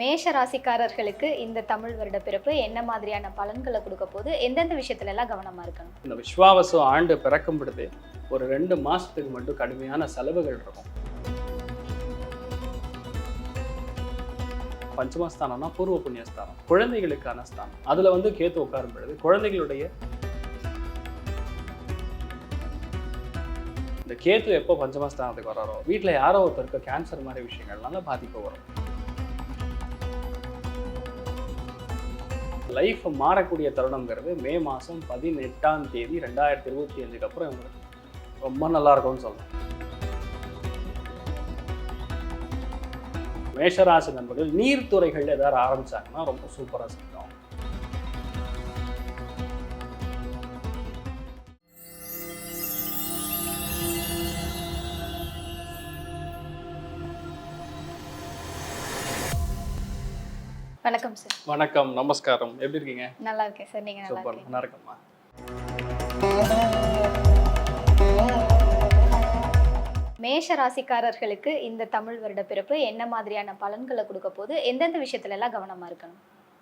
மேஷ ராசிக்காரர்களுக்கு இந்த தமிழ் வருட பிறப்பு என்ன மாதிரியான பலன்களை கொடுக்க போது எந்தெந்த விஷயத்துல எல்லாம் கவனமா இருக்கணும்? இந்த விஸ்வாவசம் ஆண்டு பிறக்கும் பொழுது ஒரு ரெண்டு மாசத்துக்கு மட்டும் கடுமையான செலவுகள் இருக்கும். பஞ்சமஸ்தானம்னா பூர்வ புண்ணியஸ்தானம் குழந்தைகளுக்கான ஸ்தானம். அதுல வந்து கேத்து உட்காரும் பொழுது குழந்தைகளுடைய இந்த கேத்து எப்போ பஞ்சமஸ்தானத்துக்கு வராரோ வீட்டில் யாரோ ஒருத்தருக்கு கேன்சர் மாதிரி விஷயங்கள்னால பாதிப்பு வரும். லைஃப் மாறக்கூடிய தருணங்கிறது மே மாதம் பதினெட்டாம் தேதி ரெண்டாயிரத்தி இருபத்தி அஞ்சுக்கு அப்புறம் இவங்களுக்கு ரொம்ப நல்லா இருக்கும்னு சொல்லலாம். மேஷராசி நண்பர்கள் நீர்த்துறைகள் ஏதாவது ஆரம்பிச்சாங்கன்னா ரொம்ப சூப்பராக செய்யும் வணக்கம் சார். வணக்கம் நமஸ்காரம். எப்படி இருக்கீங்க? நல்லா இருக்கேன் சார் நீங்க நல்லா சூப்பர். நல்லா இருக்கம்மா மேஷ ராசிக்காரர்களுக்கு இந்த தமிழ் வருட பிறப்பு என்ன மாதிரியான பலன்களை கொடுக்க போது எந்தெந்த விஷயத்துல எல்லாம் கவனமா இருக்கணும்?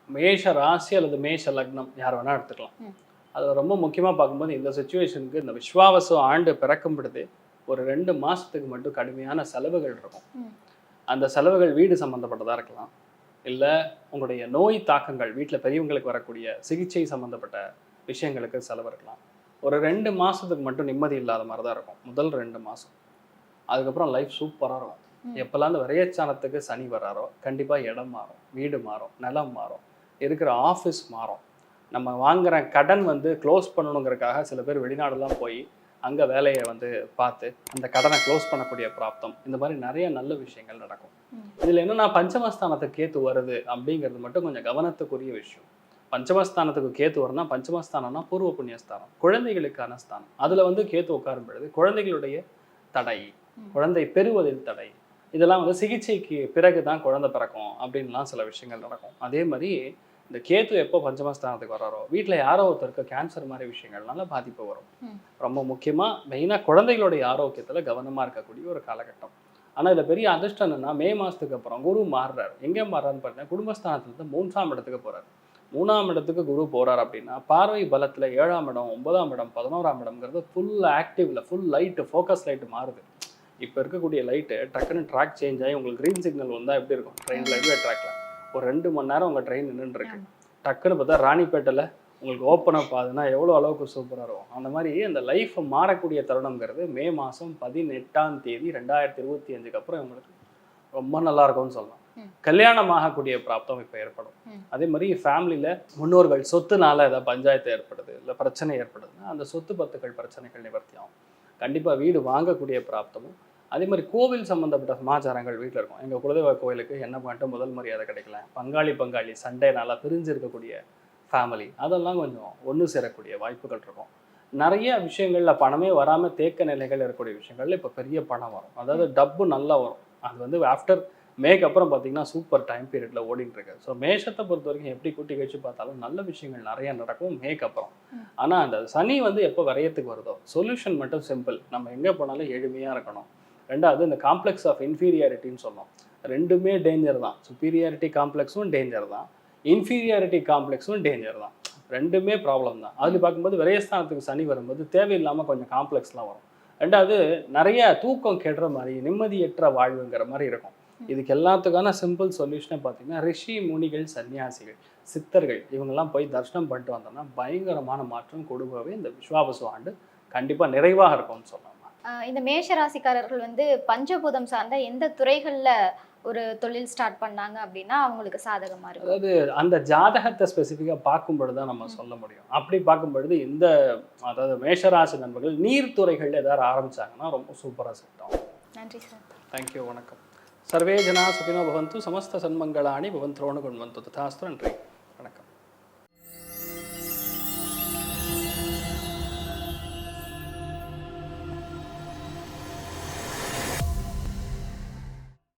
மேஷ ராசி அல்லது மேஷ லக்னம் யார் வேணா எடுத்துக்கலாம். அது ரொம்ப முக்கியமாக பார்க்கும்போது இந்த சுச்சுவேஷனுக்கு இந்த விஸ்வாவசு ஆண்டு பிறக்கும் பொழுது ஒரு ரெண்டு மாசத்துக்கு மட்டும் கடுமையான செலவுகள் இருக்கும். அந்த செலவுகள் வீடு சம்மந்தப்பட்டதாக இருக்கலாம். இல்லை உங்களுடைய நோய் தாக்கங்கள் வீட்டில் பெரியவங்களுக்கு வரக்கூடிய சிகிச்சை சம்மந்தப்பட்ட விஷயங்களுக்கு செலவு இருக்கலாம். ஒரு ரெண்டு மாசத்துக்கு மட்டும் நிம்மதி இல்லாத மாதிரி தான் இருக்கும். முதல் ரெண்டு மாதம் அதுக்கப்புறம் லைஃப் சூப்பராக இருக்கும். எப்போல்லாம் அந்த விரையச்சானத்துக்கு சனி வராரோ கண்டிப்பாக இடம் மாறும். வீடு மாறும். நிலம் மாறும். இருக்கிற ஆஃபீஸ் மாறும். நம்ம வாங்குற கடன் வந்து க்ளோஸ் பண்ணணுங்கிறதுக்காக சில பேர் வெளிநாடுலாம் போய் அங்கே வேலையை வந்து பார்த்து அந்த கடனை க்ளோஸ் பண்ணக்கூடிய பிராப்தம் இந்த மாதிரி நிறைய நல்ல விஷயங்கள் நடக்கும். இதில் என்னன்னா பஞ்சமஸ்தானத்துக்கு கேத்து வருது அப்படிங்கிறது மட்டும் கொஞ்சம் கவனத்துக்குரிய விஷயம். பஞ்சமஸ்தானத்துக்கு கேத்து வரும்னா பஞ்சமஸ்தானம்னா பூர்வ புண்ணியஸ்தானம் குழந்தைகளுக்கான ஸ்தானம். அதில் வந்து கேத்து உட்காரும் பொழுது குழந்தைகளுடைய தடை. குழந்தை பெறுவதில் தடை. இதெல்லாம் வந்து சிகிச்சைக்கு பிறகு தான் குழந்தை பிறக்கும் அப்படின்லாம் சில விஷயங்கள் நடக்கும். அதே மாதிரி இந்த கேத்து எப்போ பஞ்சமஸ்தானத்துக்கு வராரோ வீட்டில் யாரோ ஒருத்தருக்கு கேன்சர் மாதிரி விஷயங்கள்னால பாதிப்பு வரும். ரொம்ப முக்கியமாக மெயினாக குழந்தைகளுடைய ஆரோக்கியத்தில் கவனமாக இருக்கக்கூடிய ஒரு காலகட்டம். ஆனால் இதில் பெரிய அதிர்ஷ்டம் என்னன்னா மே மாதத்துக்கு அப்புறம் குரு மாறுறாரு. எங்கே மாறுறாருன்னு பார்த்தீங்கன்னா குடும்பஸ்தானத்துலேருந்து மூன்றாம் இடத்துக்கு போகிறார் மூணாம் இடத்துக்கு குரு போறார் அப்படின்னா பார்வை பலத்தில் ஏழாம் இடம் ஒன்பதாம் இடம் பதினோராம் இடம்ங்கிறது ஃபுல் ஆக்டிவ்ல ஃபுல் லைட்டு ஃபோக்கஸ் லைட் மாறுது. இப்போ இருக்கக்கூடிய லைட்டு டக்குன்னு ட்ராக் சேஞ்ச் ஆகி உங்களுக்கு க்ரீன் சிக்னல் வந்தால் எப்படி இருக்கும்? ட்ரெயினில் ரயில்வே ட்ராக்ல ஒரு ரெண்டு மணி நேரம் உங்கள் ட்ரெயின் நின்றுருக்கு. டக்குன்னு பார்த்தா ராணிப்பேட்டையில் உங்களுக்கு ஓப்பன் அப் ஆகுதுன்னா எவ்வளோ அளவுக்கு சூப்பராக இருக்கும் அந்த மாதிரி அந்த லைஃப் மாறக்கூடிய தருணங்கிறது மே மாதம் பதினெட்டாம் தேதி ரெண்டாயிரத்தி இருபத்தி அஞ்சுக்கு அப்புறம் இவங்களுக்கு ரொம்ப நல்லா இருக்கும்னு சொல்லலாம். கல்யாணம் ஆகக்கூடிய பிராப்தம் இப்போ ஏற்படும். அதே மாதிரி ஃபேமிலியில் முன்னோர்கள் சொத்துனால ஏதாவது பஞ்சாயத்து ஏற்படுது இல்லை பிரச்சனை ஏற்படுதுன்னா அந்த சொத்து பத்துக்கள் பிரச்சனைகள் நிவர்த்தி ஆகும் கண்டிப்பாக வீடு வாங்கக்கூடிய பிராப்தமும் அதே மாதிரி கோவில் சம்மந்தப்பட்ட சமாச்சாரங்கள் வீட்டில் இருக்கும். எங்கள் குலதெய்வ கோயிலுக்கு என்ன பண்ணிட்டு முதல் மரியாதை கிடைக்கல. பங்காளி பங்காளி சண்டைனால பிரிஞ்சு இருக்கக்கூடிய ஃபேமிலி அதெல்லாம் கொஞ்சம் ஒன்று சேரக்கூடிய வாய்ப்புகள் இருக்கும். நிறைய விஷயங்களில் பணமே வராமல் தேக்க நிலைகள் இருக்கக்கூடிய விஷயங்கள்ல இப்போ பெரிய பணம் வரும். அதாவது டப்பு நல்லா வரும். அது வந்து ஆஃப்டர் மேக்கு அப்புறம் பார்த்தீங்கன்னா சூப்பர் டைம் பீரியடில் ஓடிட்டு இருக்கு. ஸோ மேஷத்தை பொறுத்த வரைக்கும் எப்படி கூட்டி கழிச்சு பார்த்தாலும் நல்ல விஷயங்கள் நிறைய நடக்கும் மேக் அப்புறம். ஆனால் அந்த சனி வந்து எப்போ வரையத்துக்கு வருதோ? சொல்யூஷன் மட்டும் சிம்பிள் நம்ம எங்கே போனாலும் எளிமையாக இருக்கணும். ரெண்டாவது இந்த காம்ப்ளெக்ஸ் ஆஃப் இன்ஃபீரியாரிட்டின்னு சொன்னோம். ரெண்டுமே டேஞ்சர் தான். சுப்பீரியாரிட்டி காம்ப்ளெக்ஸும் டேஞ்சர் தான். இன்ஃபீரியாரிட்டி காம்ப்ளெக்ஸும் டேஞ்சர் தான். ரெண்டுமே ப்ராப்ளம் தான். அதில் பார்க்கும்போது விரயஸ்தானத்துக்கு சனி வரும்போது தேவையில்லாமல் கொஞ்சம் காம்ப்ளெக்ஸ்லாம் வரும். ரெண்டாவது நிறைய தூக்கம் கெடுற மாதிரி நிம்மதியற்ற வாழ்வுங்கிற மாதிரி இருக்கும். இதுக்கு எல்லாத்துக்கான சிம்பிள் சொல்யூஷனே பார்த்தீங்கன்னா ரிஷி முனிகள் சன்னியாசிகள் சித்தர்கள் இவங்கெல்லாம் போய் தரிசனம் பண்ணிட்டு வந்தோம்னா பயங்கரமான மாற்றம் கொடுக்கவே இந்த விஸ்வாபசு ஆண்டு கண்டிப்பாக நிறைவாக இருக்கும்னு சொல்லலாம் இந்த மேஷ ராசிக்காரர்கள் வந்து பஞ்சபூதம் சார்ந்த எந்த துறைகள்ல ஒரு தொழில் ஸ்டார்ட் பண்ணாங்க அப்படின்னா அவங்களுக்கு சாதகமா இருக்கும்? அதாவது அந்த ஜாதகத்தை ஸ்பெசிஃபிக்காக பார்க்கும் பொழுது தான் நம்ம சொல்ல முடியும். அப்படி பார்க்கும் பொழுது இந்த அதாவது மேஷராசி நண்பர்கள் நீர்த்துறைகள் ஏதாவது ஆரம்பிச்சாங்கன்னா ரொம்ப சூப்பராக செட் ஆகும் நன்றி சார். தேங்க்யூ வணக்கம். சர்வே ஜனா சுகினோ பவந்து சமஸ்த சன்மங்களாணி பவந்த்ரோணு குண்வந்து ததாஸ்து நன்றி.